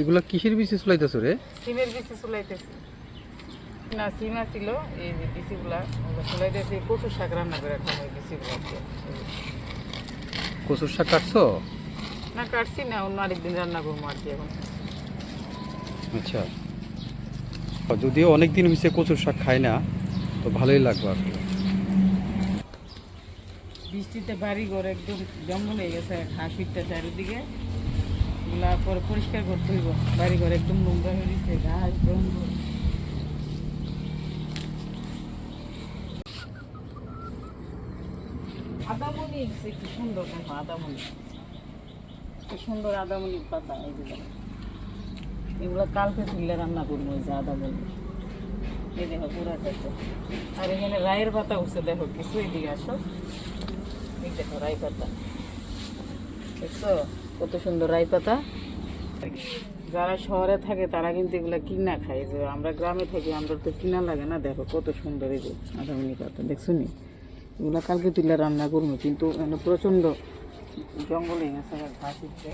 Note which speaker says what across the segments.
Speaker 1: এগুলা কিসের বিচে চলাইতেছো রে?
Speaker 2: সিমের বিচি চুলাইতেছি না সিম ছিল এই যে বিচিগুলা চুলাইতেছি প্রচুর শাক রান্না করে খাব এই বিচিগুলা।
Speaker 1: কচুর শাক কাটছো?
Speaker 2: না কাটছি না অন্য আরেকদিন রান্না করব আর কি এখন।
Speaker 1: আচ্ছা। যদিও অনেক দিন হয়েছে কচুর শাক খাই না তো ভালোই লাগবে আর।
Speaker 2: বৃষ্টিতে বাড়ি ঘর একদম জঙ্গল হয়ে গেছে উঠতে চারিদিকে। এগুলা পরে পরিষ্কার করতে হইব। বাড়ি ঘর একদম নোংরা হয়ে গেছে ঘাস জঙ্গল আদামনি কি সুন্দর কিন্তু আদামনি। কি সুন্দর আদামনির পাতা দেখো। এগুলা কালকে তুললে রান্না করব, এই যে আদামনি। এই দেখো, পুরা খেতে আর এখানে রায়ের পাতা উঠছে, দেখো, কিছু এদিকে আসো। এই দেখো রাই পাতা। দেখছ? কত সুন্দর রাই পাতা। যারা শহরে থাকে, তারা কিন্তু এগুলা কিনা খায়। যে আমরা গ্রামে থাকি আমরা তো কিনা লাগে না। দেখো কত সুন্দর এই যে আদামনি পাতা, দেখছ নি? এগুলা কালকে তুলে রান্না করব, কিন্তু এখানে প্রচণ্ড জঙ্গল গেছে ঘাস উঠছে।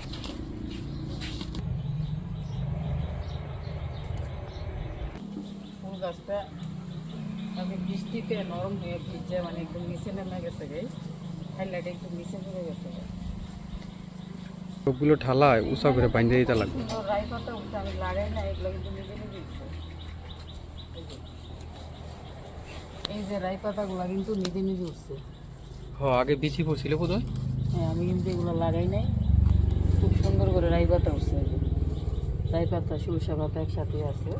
Speaker 2: ফুল গাছটা বৃষ্টিতে নরম হয়ে ভিজে মানে একদম নিচে নেমে গেছে গে। হাইলাইট একদম নিচে পড়ে গেছে।
Speaker 1: সবগুলো ঢালায় উঁচা করে বাইন্দে দিতে লাগবে।
Speaker 2: এই যে। রাই পাতাগুলো কিন্তু নিজে নিজে উঠছে।
Speaker 1: হ আগে বিচি পড়ছিল বোধ হয়
Speaker 2: আমি কিন্তু এগুলো লাগাই নাই। খুব সুন্দর করে রাই পাতা উঠছে রাই পাতা সরষা পাতা একসাথে আছে।